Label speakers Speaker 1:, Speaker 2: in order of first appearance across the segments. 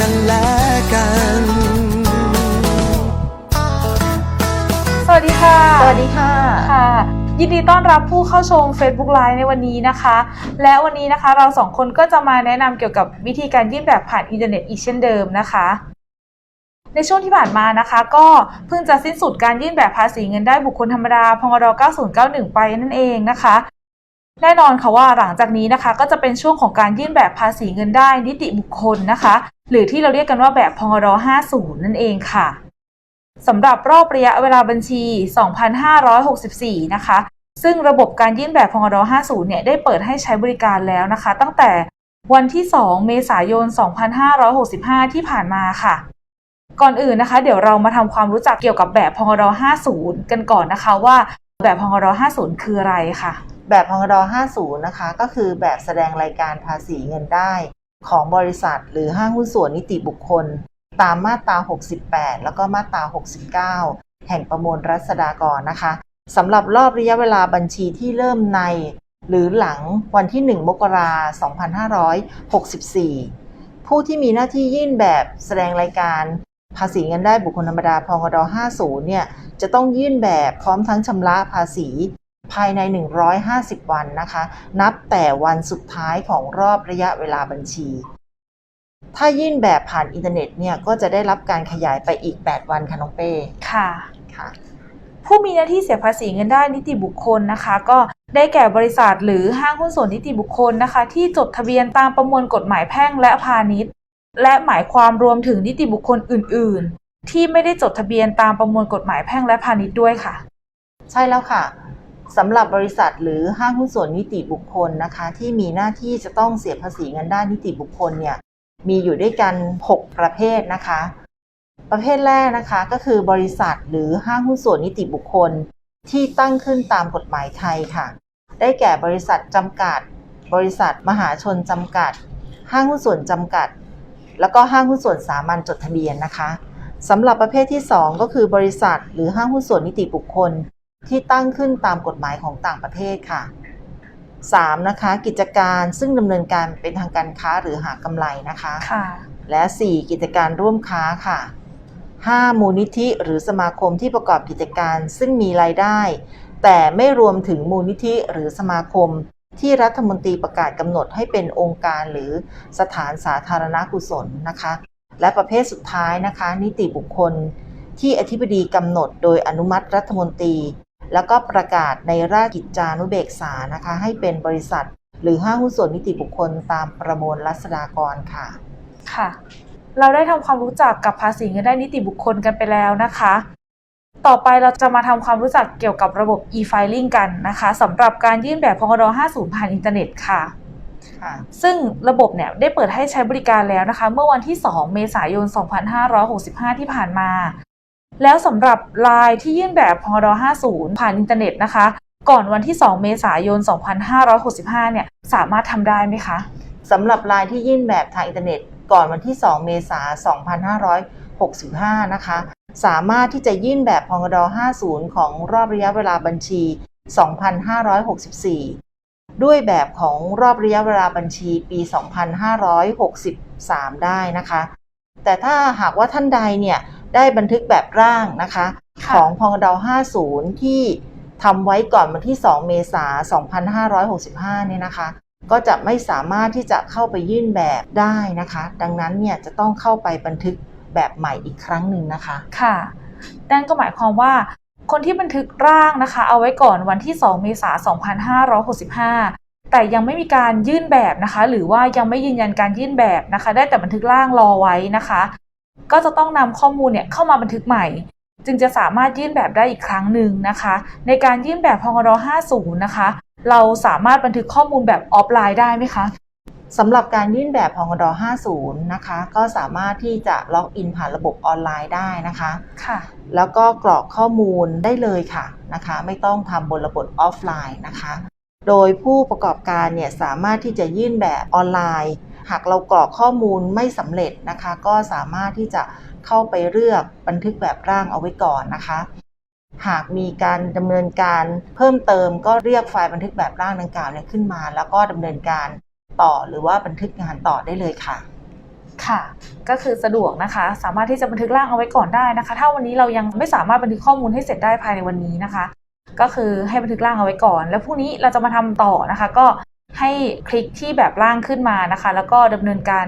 Speaker 1: กันและกัน
Speaker 2: สวัสดีค่ะ
Speaker 3: สวัสดีค่ะ
Speaker 2: ค่ะ ยินดีต้อนรับผู้เข้าชม Facebook Live ในวันนี้นะคะ และวันนี้นะคะเราสองคนก็จะมาแนะนำเกี่ยวกับวิธีการยื่นแบบผ่านอินเทอร์เน็ตอีกเช่นเดิมนะคะ ในช่วงที่ผ่านมานะคะ ก็เพิ่งจะสิ้นสุดการยื่นแบบภาษีเงินได้บุคคลธรรมดาพงร9091 ไปนั่นเองนะคะ แน่นอนค่ะว่าหลังจากนี้นะคะก็จะเป็นช่วงของการยื่นแบบภาษีเงินได้นิติบุคคลนะคะ หรือที่เราเรียกกันว่าแบบพงร50 นั่นเองค่ะสำหรับรอบระยะเวลาบัญชี 2,564 นะคะ ซึ่งระบบการยื่นแบบพงร50 เนี่ยได้เปิดให้ใช้บริการแล้วนะคะ ตั้งแต่วันที่ 2 เมษายน 2565 ที่ผ่านมาค่ะ ก่อนอื่นนะคะ เดี๋ยวเรามาทำความรู้จักเกี่ยวกับแบบพงร50 กันก่อนนะคะว่าแบบพงร50 คืออะไรค่ะ
Speaker 3: แบบพงด50 นะคะ ก็คือแบบแสดงรายการภาษีเงินได้ ของบริษัทหรือห้างหุ้นส่วนนิติบุคคล ตามมาตรา 68 แล้วก็มาตรา 69 แห่งประมวลรัษฎากรนะคะสำหรับรอบระยะเวลาบัญชีที่เริ่มใน หรือหลังวันที่ 1 มกราคม 2564 ผู้ที่มีหน้าที่ยื่นแบบแสดงรายการภาษีเงินได้บุคคลธรรมดาพงด50 เนี่ย จะต้องยื่นแบบพร้อมทั้งชำระภาษี ภายใน 150 วันนะคะ นับแต่วันสุดท้ายของรอบระยะเวลาบัญชี ถ้ายื่นแบบผ่านอินเทอร์เน็ตเนี่ยก็จะได้รับการขยายไปอีก 8 วันค่ะน้องเป้
Speaker 2: ค่ะ
Speaker 3: ค่ะ
Speaker 2: ผู้มีหน้าที่เสียภาษีเงินได้นิติบุคคลนะคะ ก็ได้แก่บริษัทหรือห้างหุ้นส่วนนิติบุคคลนะคะ ที่จดทะเบียนตามประมวลกฎหมายแพ่งและพาณิชย์ และหมายความรวมถึงนิติบุคคลอื่น ๆ ที่ไม่ได้จดทะเบียนตามประมวลกฎหมายแพ่งและพาณิชย์ด้วยค่ะ
Speaker 3: ใช่แล้วค่ะ สำหรับบริษัทหรือห้างหุ้นส่วนนิติบุคคลนะคะ ที่มีหน้าที่จะต้องเสียภาษีเงินได้นิติบุคคลเนี่ยมีอยู่ด้วยกัน 6 ประเภทนะคะ ประเภทแรกนะคะก็คือบริษัทหรือห้างหุ้นส่วนนิติบุคคล ที่ตั้งขึ้นตามกฎหมายไทยค่ะ ได้แก่บริษัทจำกัด บริษัทมหาชนจำกัด ห้างหุ้นส่วนจำกัด แล้วก็ห้างหุ้นส่วนสามัญจดทะเบียนนะคะสำหรับประเภทที่ 2 ก็คือบริษัท หรือห้างหุ้นส่วนนิติบุคคล ที่ตั้งขึ้นตามกฎหมายของต่างประเทศค่ะ 3. นะคะกิจการซึ่งดำเนินการเป็นทางการค้าหรือหากำไรนะคะ
Speaker 2: ค่ะ
Speaker 3: และ 4. กิจการร่วมค้าค่ะ 5. มูลนิธิหรือสมาคมที่ประกอบกิจการซึ่งมีรายได้ แต่ไม่รวมถึงมูลนิธิหรือสมาคมที่รัฐมนตรีประกาศกำหนดให้เป็นองค์การหรือสถานสาธารณกุศลนะคะ และประเภทสุดท้ายนะคะ นิติบุคคลที่อธิบดีกำหนดโดยอนุมัติรัฐมนตรี แล้วก็ประกาศในราชกิจจานุเบกษานะคะ ให้เป็นบริษัท หรือห้างหุ้นส่วนนิติบุคคลตามประมวลรัษฎากรค่ะ
Speaker 2: ค่ะ เราได้ทำความรู้จักกับภาษีเงินได้นิติบุคคลกันไปแล้วนะคะ ต่อไปเราจะมาทำความรู้จักเกี่ยวกับระบบ e-filing กันนะคะสำหรับการยื่นแบบพงร50 ผ่านอินเทอร์เน็ตค่ะ
Speaker 3: ค่ะ
Speaker 2: ซึ่งระบบเนี่ยได้เปิดให้ใช้บริการแล้วนะคะ เมื่อวันที่ 2 เมษายน 2565 ที่ผ่านมา แล้วสำหรับลายที่ยื่นแบบพงร50 ผ่านอินเทอร์เน็ตนะคะ ก่อนวันที่ 2 เมษายน 2565 เนี่ยสามารถทำได้ไหมคะ
Speaker 3: สำหรับรายที่ยื่นแบบทางอินเทอร์เน็ต ก่อนวันที่ 2 เมษายน 2565 นะคะ สามารถที่จะยื่นแบบพงด50 ของรอบระยะเวลาบัญชี 2564 ด้วยแบบของรอบระยะเวลาบัญชีปี 2563 ได้นะคะ แต่ถ้าหากว่าท่านใดเนี่ย ได้บันทึกแบบร่างนะคะ
Speaker 2: ค่ะ
Speaker 3: ของพงด50 ที่ทำไว้ก่อนวันที่ 2 เมษายน 2565 เนี่ยนะคะ ก็จะไม่สามารถที่จะเข้าไปยื่นแบบได้นะคะ ดังนั้นเนี่ยจะต้องเข้าไปบันทึกแบบใหม่อีกครั้งหนึ่งนะคะ
Speaker 2: ค่ะ นั่นก็หมายความว่าคนที่บันทึกร่างนะคะ เอาไว้ก่อนวันที่ 2 เมษายน 2565 แต่ยังไม่มีการยื่นแบบนะคะ หรือว่ายังไม่ยืนยันการยื่นแบบนะคะ ได้แต่บันทึกร่างรอไว้นะคะ ก็จะต้องนำข้อมูลเนี่ยเข้ามาบันทึกใหม่ จึงจะสามารถยื่นแบบได้อีกครั้งหนึ่งนะคะ ในการยื่นแบบพงร50 นะคะ เราสามารถบันทึกข้อมูลแบบออฟไลน์ได้ไหมคะ
Speaker 3: สำหรับการยื่นแบบพงด50 นะคะ ก็สามารถที่จะล็อกอินผ่านระบบออนไลน์ได้นะคะ
Speaker 2: ค่ะ
Speaker 3: แล้วก็กรอกข้อมูลได้เลยค่ะนะคะ ไม่ต้องทำบนระบบออฟไลน์นะคะ โดยผู้ประกอบการเนี่ยสามารถที่จะยื่นแบบออนไลน์ หากเรากรอกข้อมูลไม่สำเร็จนะคะ ก็สามารถที่จะเข้าไปเลือกบันทึกแบบร่างเอาไว้ก่อนนะคะ หากมีการดำเนินการเพิ่มเติมก็เรียกไฟล์บันทึกแบบร่างดังกล่าวเนี่ยขึ้นมา แล้วก็ดำเนินการต่อหรือว่าบันทึกงานต่อได้เลยค่ะ
Speaker 2: ค่ะก็คือสะดวกนะคะ สามารถที่จะบันทึกร่างเอาไว้ก่อนได้นะคะ ถ้าวันนี้เรายังไม่สามารถบันทึกข้อมูลให้เสร็จได้ภายในวันนี้นะคะ ก็คือให้บันทึกร่างเอาไว้ก่อน แล้วพรุ่งนี้เราจะมาทำต่อนะคะ ก็ ให้คลิกที่แบบร่างขึ้นมานะคะ แล้วก็ดำเนินการ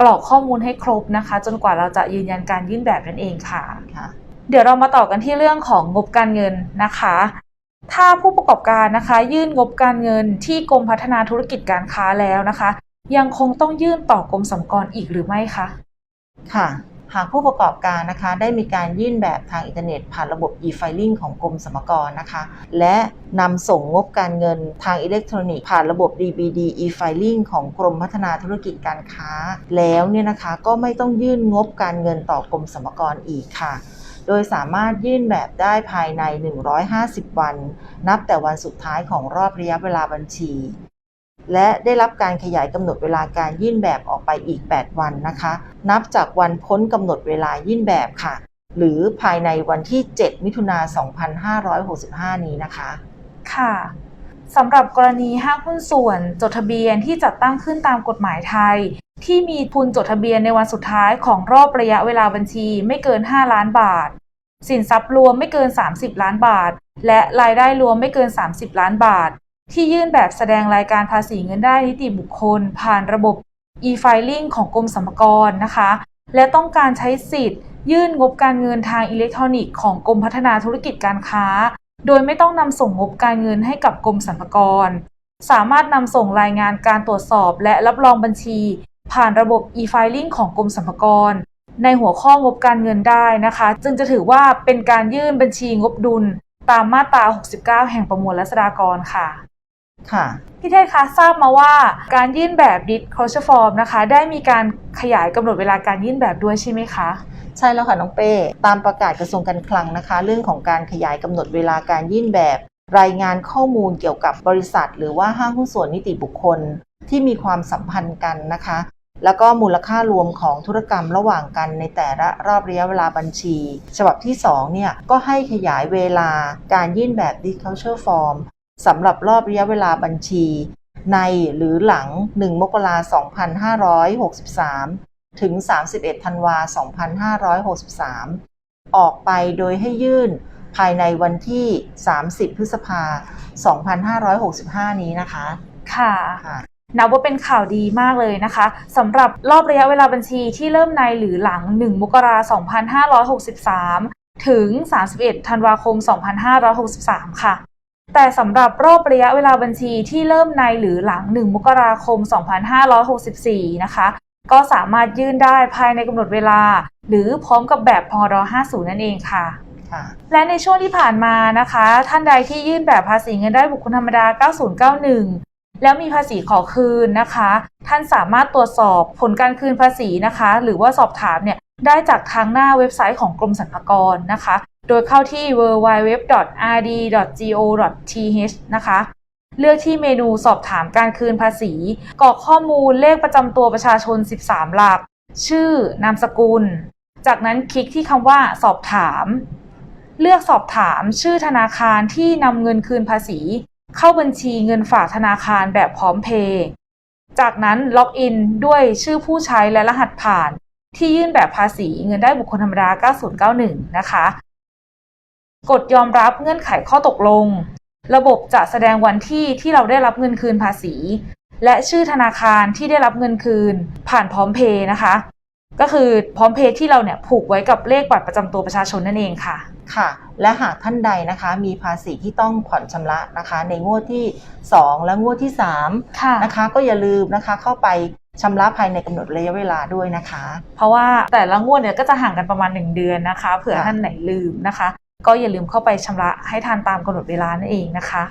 Speaker 2: กรอกข้อมูลให้ครบนะคะ จนกว่าเราจะยืนยันการยื่นแบบนั่นเองค่ะ
Speaker 3: ค่ะ
Speaker 2: เดี๋ยวเรามาต่อกันที่เรื่องของงบการเงินนะคะ ถ้าผู้ประกอบการนะคะ ยื่นงบการเงินที่กรมพัฒนาธุรกิจการค้าแล้วนะคะ ยังคงต้องยื่นต่อกรมสรรพากรอีกหรือไม่คะ
Speaker 3: ค่ะ หากผู้ประกอบการนะคะได้มีการยื่นแบบทางอินเทอร์เน็ต ผ่านระบบ e-filing ของกรมสรรพากรนะคะ และนำส่งงบการเงินทางอิเล็กทรอนิกส์ผ่านระบบ DBD e-filing ของกรมพัฒนาธุรกิจการค้า แล้วเนี่ยนะคะก็ไม่ต้องยื่นงบการเงินต่อกรมสรรพากรอีกค่ะโดยสามารถยื่นแบบได้ภายใน 150 วัน นับแต่วันสุดท้ายของรอบระยะเวลาบัญชี และได้รับการขยายกำหนดเวลาการยื่นแบบออกไปอีก 8 วันนะคะ นับจากวันพ้นกำหนดเวลายื่นแบบค่ะ หรือภายในวันที่ 7 มิถุนา 2565 นี้นะคะ
Speaker 2: ค่ะสำหรับกรณีห้างหุ้นส่วน จดทะเบียนที่จัดตั้งขึ้นตามกฎหมายไทย ที่มีทุนจดทะเบียนในวันสุดท้ายของรอบระยะเวลาบัญชีไม่เกิน 5 ล้านบาท สินทรัพย์รวมไม่เกิน 30 ล้านบาท และรายได้รวมไม่เกิน 30 ล้านบาท ที่ยื่นแบบแสดงรายการภาษีเงินได้นิติบุคคล ผ่านระบบ e-filing ของกรมสรรพากรนะคะ และต้องการใช้สิทธิ์ ยื่นงบการเงินทางอิเล็กทรอนิกส์ของกรมพัฒนาธุรกิจการค้า โดยไม่ต้องนำส่งงบการเงินให้กับกรมสรรพากร สามารถนำส่งรายงานการตรวจสอบและรับรองบัญชี ผ่านระบบ e-filing ของกรมสรรพากร ในหัวข้องบการเงินได้นะคะ จึงจะถือว่าเป็นการยื่นบัญชีงบดุลตามมาตรา 69 แห่งประมวลรัษฎากรค่ะ
Speaker 3: ค่ะ
Speaker 2: พี่เทศคะทราบมาว่าการยื่นแบบ disclosure form นะคะ ได้มีการขยายกำหนดเวลาการยื่นแบบด้วยใช่ไหมคะ
Speaker 3: ใช่แล้วค่ะน้องเป้ ตามประกาศกระทรวงการคลังนะคะ เรื่องของการขยายกำหนดเวลาการยื่นแบบ รายงานข้อมูลเกี่ยวกับบริษัท หรือว่าห้างหุ้นส่วนนิติบุคคล ที่มีความสัมพันธ์กันนะคะ แล้วก็มูลค่ารวมของธุรกรรมระหว่างกันในแต่ละรอบระยะเวลาบัญชี ฉบับที่2เนี่ยก็ให้ขยายเวลาการยื่นแบบ disclosure form สำหรับรอบระยะเวลาบัญชี ในหรือหลัง 1 มกราคม 2563 ถึง 31 ธันวาคม 2563 ออกไปโดยให้ยื่นภายในวันที่ 30 พฤษภาคม 2565 นี้นะคะ
Speaker 2: ค่ะ
Speaker 3: ค่ะ
Speaker 2: นับว่าเป็นข่าวดีมากเลยนะคะสำหรับรอบระยะเวลาบัญชีที่เริ่มในหรือหลัง 1 มกราคม 2563 ถึง 31 ธันวาคม 2563 ค่ะ แต่สำหรับรอบระยะเวลาบัญชีที่เริ่มในหรือหลัง 1 มกราคม 2564 นะคะ ก็สามารถยื่นได้ภายในกำหนดเวลา หรือพร้อมกับแบบพร50 นั่นเองค่ะ
Speaker 3: ค่ะ
Speaker 2: และในช่วงที่ผ่านมานะคะ ท่านใดที่ยื่นแบบภาษีเงินได้บุคคลธรรมดา 9091แล้วมีภาษีขอคืนนะคะ ท่านสามารถตรวจสอบผลการคืนภาษีนะคะ หรือว่าสอบถามเนี่ยได้จากทางหน้าเว็บไซต์ของกรมสรรพากรนะคะ โดยเข้าที่ www.rd.go.th นะคะ เลือกที่เมนูสอบถามการคืนภาษี กรอกข้อมูลเลขประจำตัวประชาชน 13 หลัก ชื่อนามสกุล จากนั้นคลิกที่คำว่าสอบถาม เลือกสอบถามชื่อธนาคารที่นำเงินคืนภาษี เข้าบัญชีเงินฝากธนาคารแบบพร้อมเพย์จากนั้นล็อกอินด้วยชื่อผู้ใช้และรหัสผ่าน ที่ยื่นแบบภาษีเงินได้บุคคลธรรมดา 9091 นะคะ กดยอมรับเงื่อนไขข้อตกลง ระบบจะแสดงวันที่ที่เราได้รับเงินคืนภาษี และชื่อธนาคารที่ได้รับเงินคืน ผ่านพร้อมเพย์นะคะ ก็คือพร้อมเพย์ที่เราเนี่ยผูกไว้กับเลขบัตรประจำตัวประชาชนนั่นเองค่ะ
Speaker 3: ค่ะ และหากท่านใดนะคะมีภาษีที่ต้องผ่อนชำระนะคะ ในงวดที่ 2 และงวดที่3
Speaker 2: ค่ะ
Speaker 3: นะคะ ก็อย่าลืมนะคะเข้าไปชำระภายในกำหนดระยะเวลาด้วยนะคะ
Speaker 2: เพราะว่าแต่ละงวดเนี่ยก็จะห่างกันประมาณ 1 เดือนนะคะ เผื่อ
Speaker 3: ค่ะ
Speaker 2: ท่านไหนลืมนะคะ ก็อย่าลืมเข้าไปชำระให้ทันตามกำหนดเวลานั่นเองนะคะ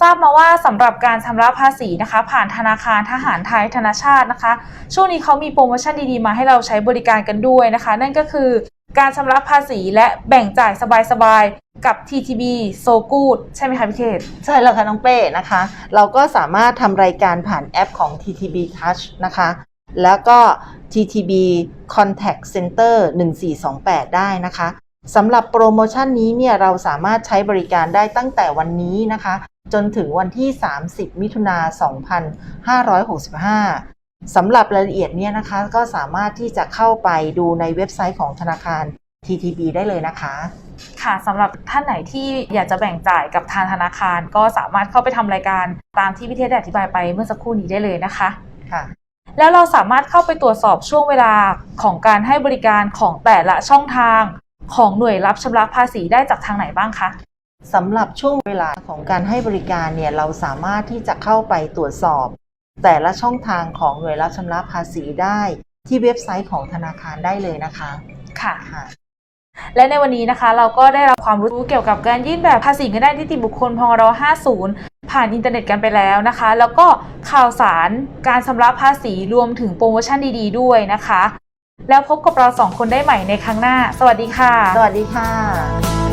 Speaker 2: ทราบมาว่าสำหรับการชำระภาษีนะคะ ผ่านธนาคารทหารไทยธนาชาตินะคะ ช่วงนี้เขามีโปรโมชั่นดีๆมาให้เราใช้บริการกันด้วยนะคะ นั่นก็คือการชำระภาษีและแบ่งจ่ายสบายๆ กับ TTB So Good ใช่ไหมคะพี่เทศ
Speaker 3: ใช่แล้วค่ะน้องเป้นะคะ เราก็สามารถทำรายการผ่านแอปของ TTB Touch นะคะ แล้วก็ TTB Contact Center 1428 ได้นะคะ สำหรับโปรโมชั่นนี้เนี่ยเราสามารถใช้บริการได้ตั้งแต่วันนี้นะคะ จนถึงวันที่ 30 มิถุนา2565 สำหรับรายละเอียดเนี่ยนะคะก็สามารถที่จะเข้าไปดูในเว็บไซต์ของธนาคาร TTB ได้เลยนะคะ
Speaker 2: ค่ะสำหรับท่านไหนที่อยากจะแบ่งจ่ายกับทางธนาคาร ก็สามารถเข้าไปทำรายการตามที่พี่เทศได้อธิบายไปเมื่อสักครู่นี้ได้เลยนะคะ
Speaker 3: ค่ะ
Speaker 2: แล้วเราสามารถเข้าไปตรวจสอบช่วงเวลาของการให้บริการของแต่ละช่องทาง ของหน่วยรับชำระภาษีได้จากทางไหนบ้างคะ
Speaker 3: สำหรับช่วงเวลาของการให้บริการเนี่ยเราสามารถที่จะเข้าไปตรวจสอบ แต่ละช่องทางของหน่วยรับชำระภาษีได้ที่เว็บไซต์ของธนาคารได้เลยนะคะ
Speaker 2: ค่ะ
Speaker 3: ค่ะ
Speaker 2: และในวันนี้นะคะ เราก็ได้รับความรู้เกี่ยวกับการยื่นแบบภาษีเงินได้นิติบุคคลพงร50 ผ่านอินเทอร์เน็ตกันไปแล้วนะคะ แล้วก็ข่าวสารการชำระภาษีรวมถึงโปรโมชั่นดี ๆ ด้วยนะคะ แล้วพบกับเราสองคนได้ใหม่ในครั้งหน้า สวัสดีค่ะ
Speaker 3: สวัสดีค่ะ